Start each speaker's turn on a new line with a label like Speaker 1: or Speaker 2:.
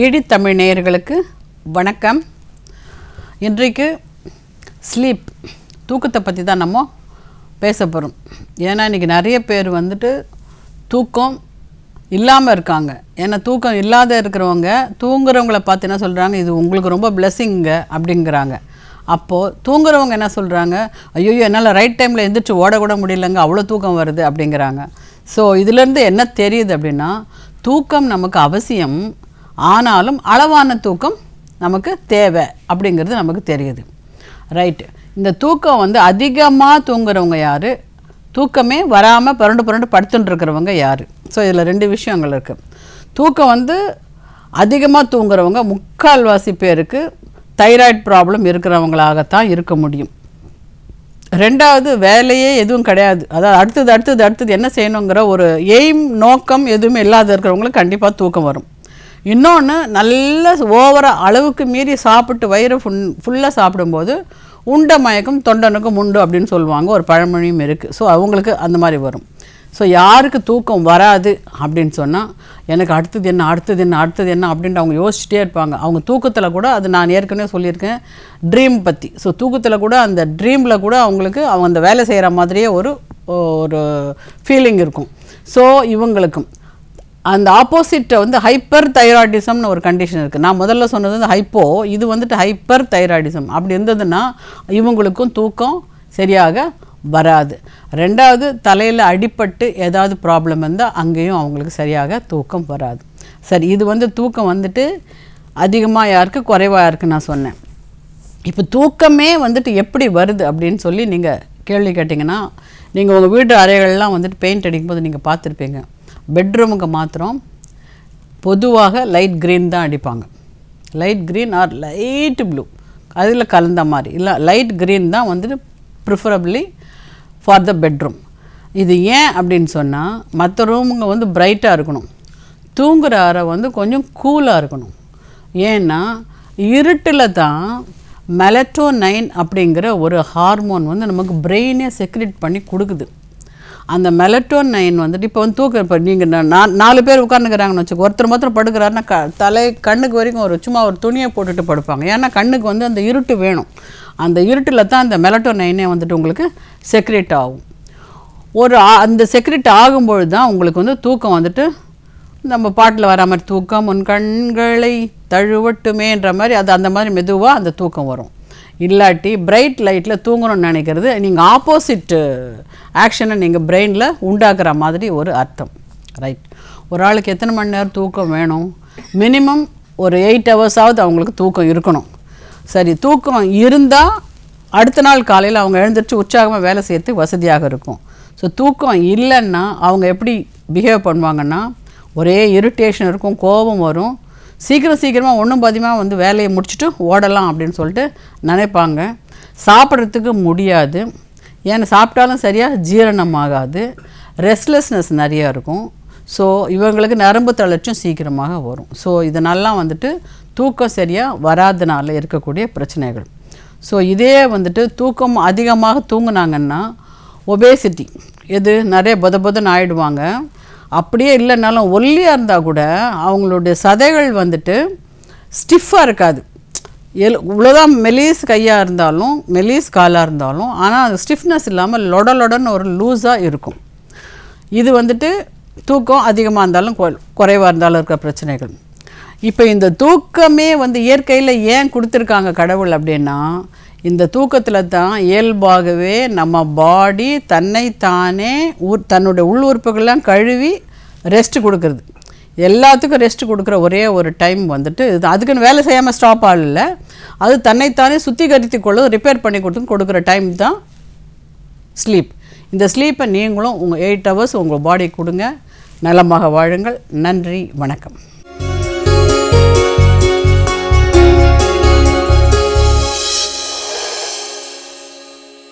Speaker 1: DD Tamil நேயர்களுக்கு வணக்கம். இன்றைக்கு ஸ்லீப் தூக்கத்தை பற்றி தான் நம்ம பேச போகிறோம் ஏன்னா இன்றைக்கி நிறைய பேர் வந்துட்டு தூக்கம் இல்லாமல் இருக்காங்க. ஏன்னா தூக்கம் இல்லாத இருக்கிறவங்க தூங்குறவங்கள பார்த்து என்ன சொல்கிறாங்க இது உங்களுக்கு ரொம்ப பிளெஸ்ஸிங்க அப்படிங்கிறாங்க. அப்போது தூங்குறவங்க என்ன சொல்கிறாங்க ஐயோ என்னால் ரைட் டைமில் எந்திரிச்சு ஓடக்கூட முடியலங்க அவ்வளோ தூக்கம் வருது அப்படிங்கிறாங்க. ஸோ இதுலேருந்து என்ன தெரியுது அப்படின்னா தூக்கம் நமக்கு அவசியம். ஆனாலும் அளவான தூக்கம் நமக்கு தேவை அப்படிங்கிறது நமக்கு தெரியுது. ரைட்டு இந்த தூக்கம் வந்து அதிகமாக தூங்குறவங்க யார்? தூக்கமே வராமல் புரண்டு புரண்டு படுத்துட்டு இருக்கிறவங்க யார்? ஸோ இதில் ரெண்டு விஷயங்கள் இருக்குது தூக்கம் வந்து அதிகமாக தூங்குறவங்க முக்கால்வாசி பேருக்கு தைராய்டு ப்ராப்ளம் இருக்கிறவங்களாகத்தான் இருக்க முடியும். ரெண்டாவது வேலையே எதுவும் கிடையாது. அதாவது அடுத்தது அடுத்தது அடுத்தது என்ன செய்யணுங்கிற ஒரு எய்ம் நோக்கம் எதுவுமே இல்லாத இருக்கிறவங்களுக்கு கண்டிப்பாக தூக்கம் வரும். இன்னொன்று நல்ல ஓவராக அளவுக்கு மீறி சாப்பிட்டு வயிறு ஃபுல் ஃபுல்லாக சாப்பிடும்போது உண்ட மயக்கம் தொண்டனுக்கும் உண்டு அப்படின்னு சொல்லுவாங்க. ஒரு பழமொழியும் இருக்குது ஸோ அவங்களுக்கு அந்த மாதிரி வரும். ஸோ யாருக்கு தூக்கம் வராது அப்படின்னு சொன்னால் எனக்கு அடுத்தது என்ன அடுத்தது என்ன அடுத்தது என்ன அப்படின்ட்டு அவங்க யோசிச்சுட்டே இருப்பாங்க. அவங்க தூக்கத்தில் கூட அது நான் ஏற்கனவே சொல்லியிருக்கேன் ட்ரீம் பற்றி ஸோ தூக்கத்தில் கூட அந்த ட்ரீமில் கூட அவங்களுக்கு அவங்க அந்த வேலை செய்கிற மாதிரியே ஒரு ஒரு ஃபீலிங் இருக்கும். ஸோ இவங்களுக்கும். அந்த ஆப்போசிட்டை வந்து ஹைப்பர் தைராய்டிசம்னு ஒரு கண்டிஷன் இருக்குது நான் முதல்ல சொன்னது வந்து ஹைப்போ இது வந்துட்டு ஹைப்பர் தைராய்டிசம் அப்படி இருந்ததுன்னா இவங்களுக்கும் தூக்கம் சரியாக வராது. ரெண்டாவது தலையில் அடிபட்டு ஏதாவது ப்ராப்ளம் இருந்தால் அங்கேயும் அவங்களுக்கு சரியாக தூக்கம் வராது. சரி இது வந்து தூக்கம் வந்துட்டு அதிகமாக யாருக்கு குறைவாக யாருக்கு நான் சொன்னேன். இப்போ தூக்கமே வந்துட்டு எப்படி வருது அப்படின்னு சொல்லி நீங்கள் கேள்வி கேட்டிங்கன்னா நீங்கள் உங்கள் வீட்டு அறைகள்லாம் வந்துட்டு பெயிண்ட் அடிக்கும்போது நீங்கள் பார்த்துருப்பீங்க. பெட்ரூமுக்கு மாத்திரம் பொதுவாக லைட் க்ரீன் தான் அடிப்பாங்க. Light green or light blue. அதில் கலந்த மாதிரி. இல்லை லைட் க்ரீன் தான் வந்துட்டு ப்ரிஃபரபிளி ஃபார் த பெட்ரூம் இது ஏன் அப்படின்னு சொன்னால் மற்ற ரூமுங்க வந்து பிரைட்டாக இருக்கணும். தூங்குற அறை வந்து கொஞ்சம் கூலாக இருக்கணும். ஏன்னா இருட்டில் தான் மெலட்டோனைன் அப்படிங்கிற ஒரு ஹார்மோன் வந்து நமக்கு பிரெயினே செக்ரெட் பண்ணி கொடுக்குது. அந்த மெலட்டோன் நைன் வந்துட்டு இப்போ வந்து தூக்க இப்போ நீங்கள் நான் நாலு பேர் உட்காந்துக்கிறாங்கன்னு வச்சுக்கோ ஒருத்தர் மாத்திரம் படுக்கிறாருன்னா க தலை கண்ணுக்கு வரைக்கும் ஒரு சும்மா ஒரு துணியை போட்டுட்டு படுப்பாங்க. ஏன்னா கண்ணுக்கு வந்து அந்த இருட்டு வேணும். அந்த இருட்டில் தான் அந்த மெலட்டோனைனே வந்துட்டு உங்களுக்கு செக்ரெட் ஆகும். ஒரு அந்த செக்ரெட் ஆகும்பொழுது தான் உங்களுக்கு வந்து தூக்கம் வந்துட்டு நம்ம பாட்டில் வர மாதிரி தூக்கம் உன் கண்களை தழுவட்டுமேன்ற மாதிரி அது அந்த மாதிரி மெதுவாக அந்த தூக்கம் வரும். இல்லாட்டி பிரைட் லைட்டில் தூங்கணும்னு நினைக்கிறது நீங்கள் ஆப்போசிட் ஆக்ஷனை நீங்கள் பிரெயினில் உண்டாக்குற மாதிரி ஒரு அர்த்தம். ரைட் ஒரு ஆளுக்கு எத்தனை மணி நேரம் தூக்கம் வேணும்? மினிமம் ஒரு எயிட் ஹவர்ஸாவது அவங்களுக்கு தூக்கம் இருக்கணும். சரி தூக்கம் இருந்தால் அடுத்த நாள் காலையில் அவங்க எழுந்திரிச்சு உற்சாகமாக வேலை செய்யறதுக்கு வசதியாக இருக்கும். ஸோ தூக்கம் இல்லைன்னா அவங்க எப்படி பிஹேவ் பண்ணுவாங்கன்னா ஒரே இரிட்டேஷன் இருக்கும் கோபம் வரும். சீக்கிரம் சீக்கிரமாக ஒன்றும் பாதியமாக வந்து வேலையை முடிச்சுட்டு ஓடலாம் அப்படின்னு சொல்லிட்டு நினைப்பாங்க. சாப்பிட்றதுக்கு முடியாது. ஏன்னா சாப்பிட்டாலும் சரியாக ஜீரணம் ஆகாது ரெஸ்ட்லெஸ்னஸ் நிறையா இருக்கும். ஸோ இவங்களுக்கு நரம்பு தளர்ச்சியும் சீக்கிரமாக வரும். ஸோ இதனெல்லாம் வந்துட்டு தூக்கம் சரியாக வராதனால இருக்கக்கூடிய பிரச்சனைகள். ஸோ இதே வந்துட்டு தூக்கம் அதிகமாக தூங்குனாங்கன்னா ஒபேசிட்டி எது நிறைய புத பொதன்னு ஆயிடுவாங்க. அப்படியே இல்லைனாலும் ஒல்லியாக இருந்தால் கூட அவங்களுடைய சதைகள் வந்துட்டு ஸ்டிஃபாக இருக்காது. எல் இவ்வளோதான் மெலிஸ் கையாக இருந்தாலும் மெலிஸ் காலாக இருந்தாலும் ஆனால் அது ஸ்டிஃப்னஸ் இல்லாமல் லொட லொடன்னு ஒரு லூஸாக இருக்கும். இது வந்துட்டு தூக்கம் அதிகமாக இருந்தாலும் கொ- குறைவாக இருந்தாலும் இருக்கிற பிரச்சனைகள். இப்போ இந்த தூக்கமே வந்து இயற்கையில் ஏன் கொடுத்துருக்காங்க கடவுள் அப்படின்னா இந்த தூக்கத்தில் தான் இயல்பாகவே நம்ம பாடி தன்னைத்தானே உர் தன்னுடைய உள் உறுப்புகள்லாம் கழுவி ரெஸ்ட் கொடுக்குறது. எல்லாத்துக்கும் ரெஸ்ட் கொடுக்குற ஒரே ஒரு டைம் வந்துட்டு இது அதுக்குன்னு வேலை செய்யாமல் ஸ்டாப் ஆகல. அது தன்னைத்தானே சுத்திகரித்து கொள்ள ரிப்பேர் பண்ணி கொடுத்து கொடுக்குற டைம் தான் ஸ்லீப் இந்த ஸ்லீப்பை நீங்களும் உங்கள் எயிட் ஹவர்ஸ் உங்கள் பாடி கொடுங்க. நலமாக வாழுங்கள். நன்றி வணக்கம்.